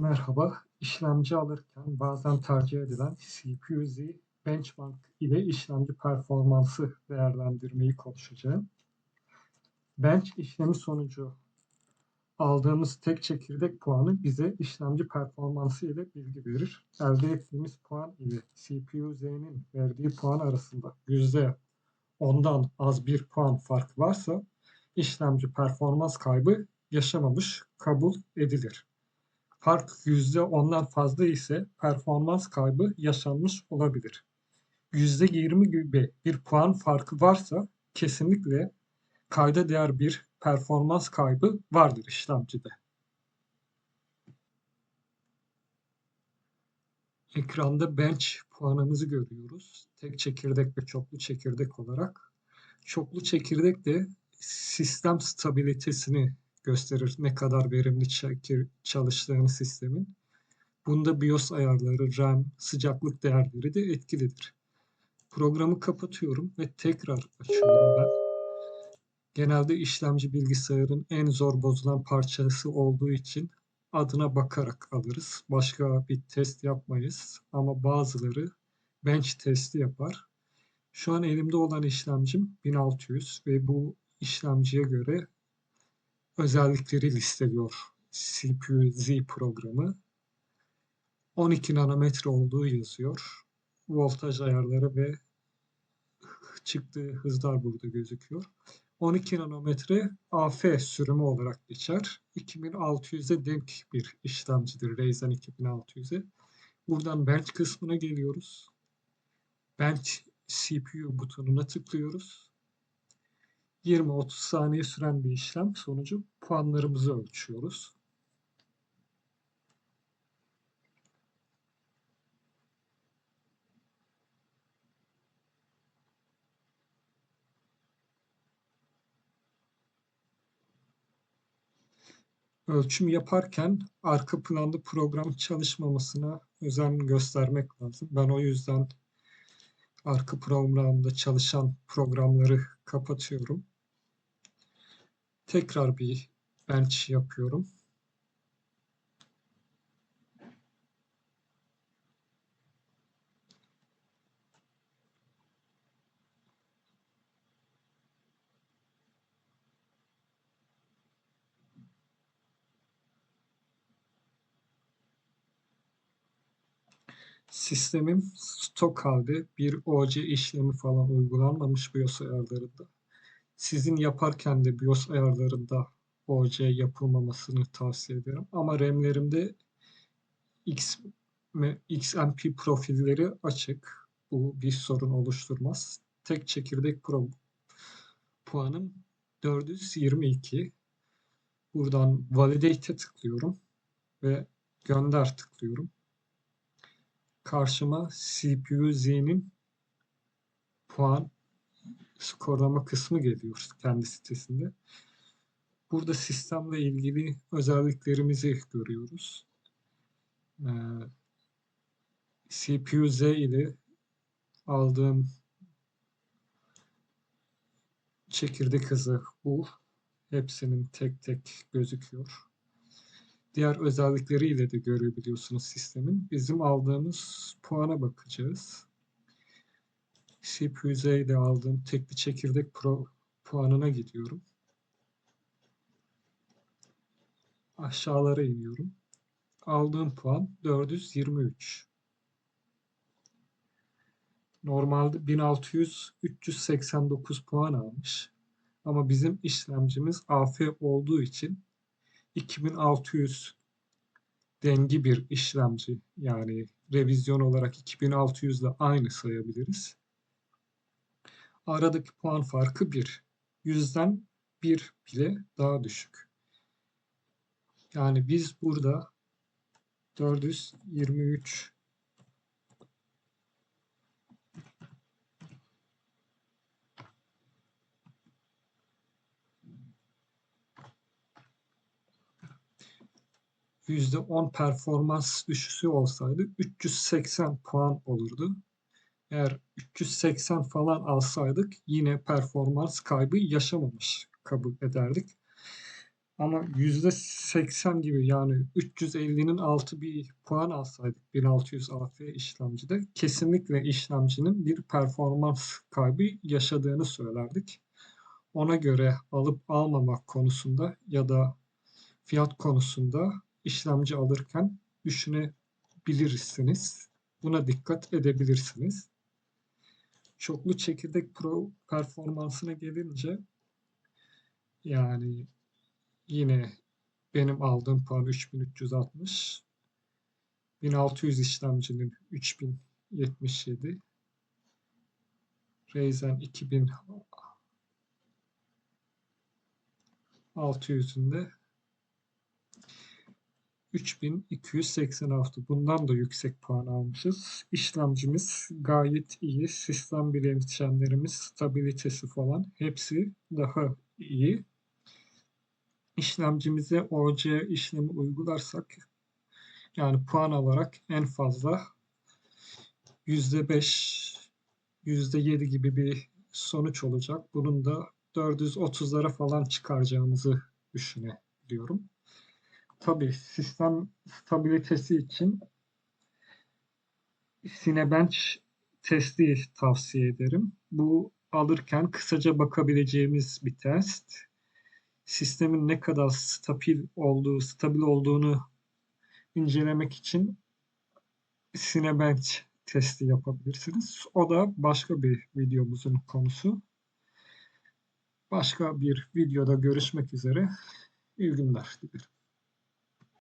Merhaba, işlemci alırken bazen tercih edilen CPU-Z benchmark ile işlemci performansı değerlendirmeyi konuşacağım. Bench işlemi sonucu aldığımız tek çekirdek puanı bize işlemci performansı ile bilgi verir. Elde ettiğimiz puan ile CPU-Z'nin verdiği puan arasında yüzde ondan az bir puan fark varsa işlemci performans kaybı yaşamamış kabul edilir fark yüzde ondan fazla ise performans kaybı yaşanmış olabilir. Yüzde yirmi gibi bir puan farkı varsa kesinlikle kayda değer bir performans kaybı vardır işlemcide. Ekranda bench puanımızı görüyoruz. Tek çekirdek ve çoklu çekirdek olarak. Çoklu çekirdek de sistem stabilitesini gösterir ne kadar verimli çalıştığını sistemin. Bunda BIOS ayarları, RAM, sıcaklık değerleri de etkilidir. Programı kapatıyorum ve tekrar açıyorum ben. Genelde işlemci bilgisayarın en zor bozulan parçası olduğu için adına bakarak alırız. Başka bir test yapmayız ama bazıları bench testi yapar. Şu an elimde olan işlemcim 1600 ve bu işlemciye göre özellikleri listeliyor CPU-Z programı. 12 nanometre olduğu yazıyor. Voltaj ayarları ve çıktığı hızlar burada gözüküyor. 12 nanometre AF sürümü olarak geçer. 2600'e denk bir işlemcidir Ryzen 2600'e. Buradan bench kısmına geliyoruz. Bench CPU butonuna tıklıyoruz. 20-30 saniye süren bir işlem sonucu puanlarımızı ölçüyoruz. Ölçüm yaparken arka planda program çalışmamasına özen göstermek lazım. Ben o yüzden arka programda çalışan programları kapatıyorum. Tekrar bir bench yapıyorum. Sistemim stok halde bir OC işlemi falan uygulanmamış BIOS ayarlarında. Sizin yaparken de BIOS ayarlarında OC yapılmamasını tavsiye ederim. Ama RAM'lerimde X, XMP profilleri açık. Bu bir sorun oluşturmaz. Tek çekirdek pro puanım 422. Buradan Validate'e tıklıyorum ve gönder tıklıyorum. Karşıma CPU Z'nin puan skorlama kısmı geliyor kendi sitesinde. Burada sistemle ilgili özelliklerimizi görüyoruz. Ee, CPU Z ile aldığım çekirdek hızı bu. Hepsinin tek tek gözüküyor. Diğer özellikleriyle de görebiliyorsunuz sistemin. Bizim aldığımız puana bakacağız. CPU'de aldığım tekli çekirdek pro puanına gidiyorum. Aşağılara iniyorum. Aldığım puan 423. Normalde 1600 389 puan almış. Ama bizim işlemcimiz AF olduğu için 2600 dengi bir işlemci yani revizyon olarak 2600 ile aynı sayabiliriz. Aradaki puan farkı 1. Yüzden 1 bile daha düşük. Yani biz burada 423 %10 performans düşüşü olsaydı 380 puan olurdu. Eğer 380 falan alsaydık yine performans kaybı yaşamamış kabul ederdik. Ama %80 gibi yani 350'nin altı bir puan alsaydık 1600 AF işlemcide kesinlikle işlemcinin bir performans kaybı yaşadığını söylerdik. Ona göre alıp almamak konusunda ya da fiyat konusunda işlemci alırken düşünebilirsiniz. Buna dikkat edebilirsiniz. Çoklu çekirdek pro performansına gelince yani yine benim aldığım puan 3360. 1600 işlemcinin 3077. Ryzen 2000 600'ünde 3286. Bundan da yüksek puan almışız. İşlemcimiz gayet iyi. Sistem bileşenlerimiz, stabilitesi falan hepsi daha iyi. İşlemcimize OC işlemi uygularsak yani puan olarak en fazla %5, %7 gibi bir sonuç olacak. Bunun da 430'lara falan çıkaracağımızı düşünüyorum. Tabii sistem stabilitesi için Cinebench testi tavsiye ederim. Bu alırken kısaca bakabileceğimiz bir test. Sistemin ne kadar stabil olduğu, stabil olduğunu incelemek için Cinebench testi yapabilirsiniz. O da başka bir videomuzun konusu. Başka bir videoda görüşmek üzere. İyi günler dilerim.